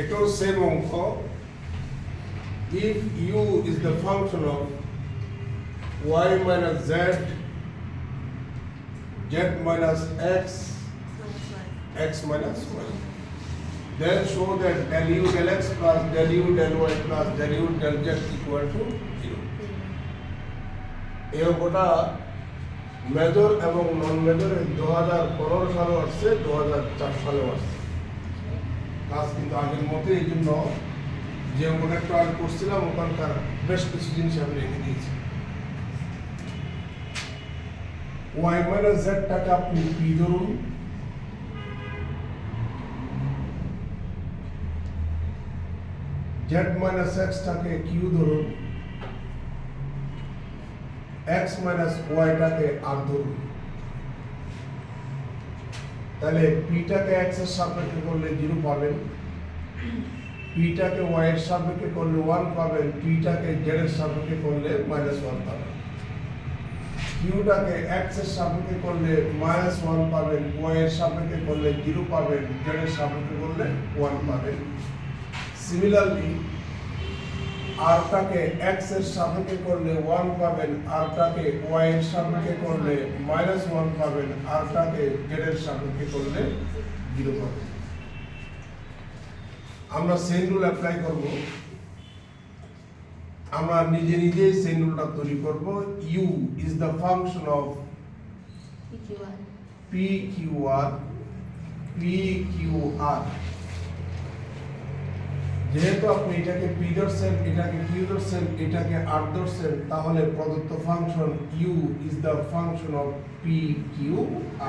এটাও সেম অঙ্ক if u is the function of y minus z z minus x x minus y then show that del u del x plus del u del y plus del u del z equal to 0 এই অঙ্কটা major এবং নন মেজরে দু হাজার পনেরো সালেও আসছে দু হাজার চার সালেও আসছে কাজ কিন্তু আগের মতো, এই জন্য যে অঙ্কটা ট্রায়াল করছিলাম, ওখানকার বেশ কিছু জিনিস আমি রেখে দিয়েছি। ওয়াই মাইনাস জেডটাকে আপনি পি ধরুন। জেড মাইনাস এক্সটাকে কিউ ধরুন। এক্স মাইনাস ওয়াইটাকে আর ধরুন। তাহলে পিটাকে এক্সের সাপেক্ষে করলে জিরো পাবেন। পিটাকে ওয়াই এর সাপেক্ষে করলে ওয়ান পাবেন, পিটাকে জেড এর সাপেক্ষে করলে মাইনাস ওয়ান পাবেন। কিউটাকে এক্সের সাপেক্ষে করলে মাইনাস ওয়ান পাবেন, ওয়াই এর সাপেক্ষে করলে জিরো পাবেন, জেড এর সাপেক্ষে করলে ওয়ান পাবেন। সিমিলারলি আরটাকে এক্সের সাপেক্ষে করলে ওয়ান পাবেন আরটাকে ওয়াই এর সাপেক্ষে করলে মাইনাস ওয়ান পাবেন আরটাকে জেড এর সাপেক্ষে করলে জিরো পাবেন। আমরা সেম রুল অ্যাপ্লাই করব। আমরা নিজে নিজে সেম রুলটা তৈরি করব। U is the function of P Q R P Q R যেহেতু আপনি এটাকে পি ধরছেন এটাকে কিউ ধরছেন এটাকে আর ধরছেন তাহলে প্রদত্ত function U is the function of P Q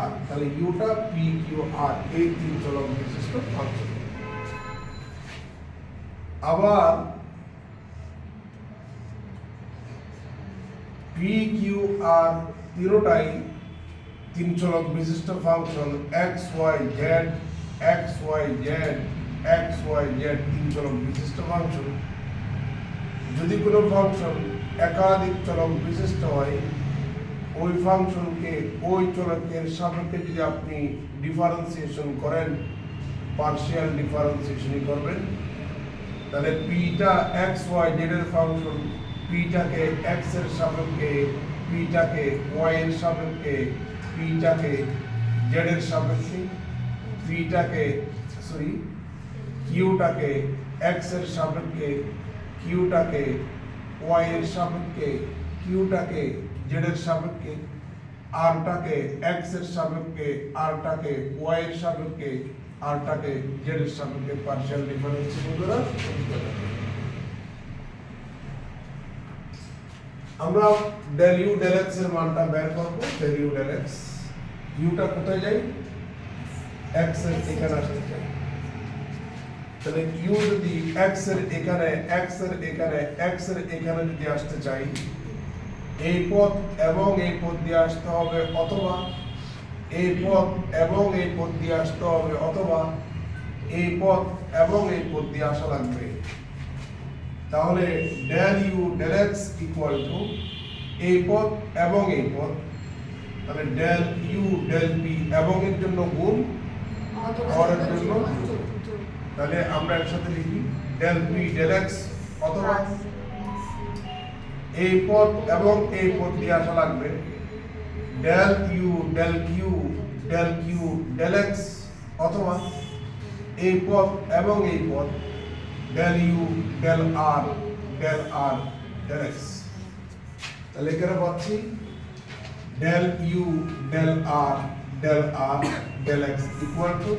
R তাহলে ইউটা পি কিউ আর এই তিন চলক বিশিষ্ট ফাংশন আবার পি কিউ আর তিনোটাই তিন চলক বিশিষ্ট function X Y Z X Y Z X Y Z তিন চলক বিশিষ্ট ফাংশন যদি কোনো ফাংশন একাধিক চলক বিশিষ্ট হয়, ওই ফাংশনকে ওই চলকের সাপেক্ষে যদি আপনি ডিফারেন্সিয়েশন করেন পার্শিয়াল ডিফারেন্সিয়েশনই করবেন, তাহলে পিটা এক্স ওয়াই জেড এর ফাংশন পিটাকে এক্সের সাপেক্ষে পিটাকে ওয়াই এর সাপেক্ষে পিটাকে জেড এর সাপেক্ষে পিটাকে সরি কিউটাকে এক্সের সাপেক্ষে, কিউটাকে ওয়াই এর সাপেক্ষে, কিউটাকে জেড এর সাপেক্ষে আরটাকে এক্সের সাপেক্ষে আরটাকে ওয়াই এর সাপেক্ষে আরটাকে জেড এর সাপেক্ষে পার্শিয়াল ডিফারেন্সিয়েশন করা আমরা ডেল ইউ ডেল এক্সের মানটা বের করব। ডেল ইউ ডেল এক্স ইউটা কোথায় যাই এক্সের এখানে আসতে চাই তাহলে ইউ যদি এক্সের এখানে এক্সের এখানে এক্সের এখানে যদি আসতে চাই এই পথ এবং এই পথ দিয়ে আসতে হবে অথবা এই পথ এবং এই পথ দিয়ে আসতে হবে অথবা এই পথ এবং এই পথ দিয়ে আসা লাগবে। তাহলে del U del X equal to এই পথ এবং এই পথ তাহলে ডেল ইউ ডেল পি এবং এর জন্য গুণ হরের জন্য তাহলে আমরা একসাথে লিখি ডেল পি ডেল এক্স অথবা এই পদ এবং এই পদ দিয়ে আসা লাগবে del U del Q del Q del X অথবা এই পথ এবং এই পদ del U del R del R del X তাহলে এখানে পাচ্ছি del U del R del R del X equal to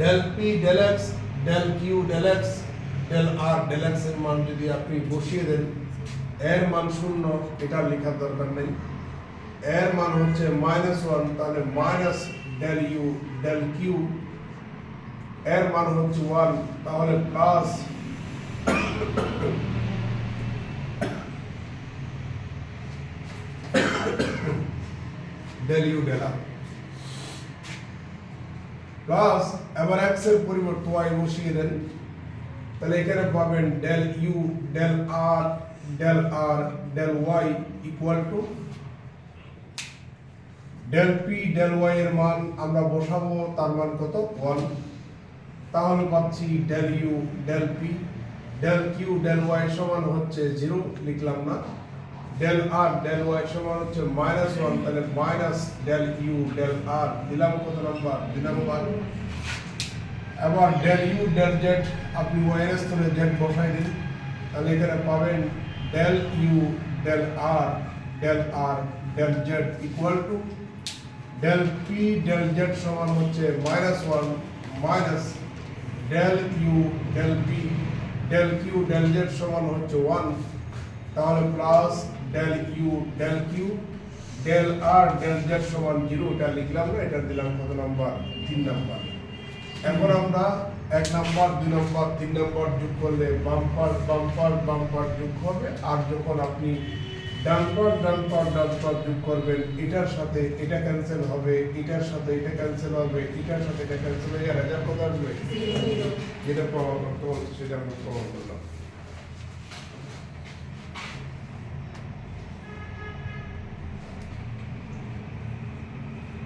del P del X del Q del X del R del এক্সের মান যদি আপনি বসিয়ে দেন, এর মান শূন্য, এটা লেখার দরকার নেই। এর মান হচ্ছে মাইনাস ওয়ান তাহলে minus del U del Q এর মান হচ্ছে ওয়ান তাহলে plus del U del R plus এবার এক্সের পরিবর্তে ওয়াই বসিয়ে দেন। তাহলে এখানে পাবেন del U del R del R del Y equal to del P del Y এর মান আমরা বসাবো, তার মান কত? ওয়ান তাহলে পাচ্ছি del U del P del Q del Y সমান হচ্ছে জিরো লিখলাম না। ডেল আর ডেল ওয়াই সমান হচ্ছে মাইনাস ওয়ান তাহলে minus del U del R দিলাম কত নাম্বার দুই নাম্বার এবার ডেল ইউ ডেল জেড আপনি ওয়াইয়ের স্থলে জেড বসাই দিন। তাহলে এখানে পাবেন del U del R del R del Z equal to del P del Z সমান হচ্ছে minus one minus del U del P del Q del Z সমান হচ্ছে ওয়ান তাহলে plus del U del Q del R del Z সমান zero এটা লিখলাম না এটা দিলাম কত নাম্বার তিন নাম্বার এখন আমরা এক নাম্বার দুই নাম্বার তিন নাম্বার যোগ করলে বাম্পার বাম্পার বাম্পার যোগ হবে। আর যখন আপনি ডানপার ডানপার ডানপার যোগ করবেন এটার সাথে এটা ক্যান্সেল হবে এটার সাথে এটা ক্যান্সেল হবে এটার সাথে এটা ক্যান্সেল হয়ে আর রেজাল্ট কত আসবে? যেটা প্রমাণ করতে সেটা আমরা প্রমাণ করলাম।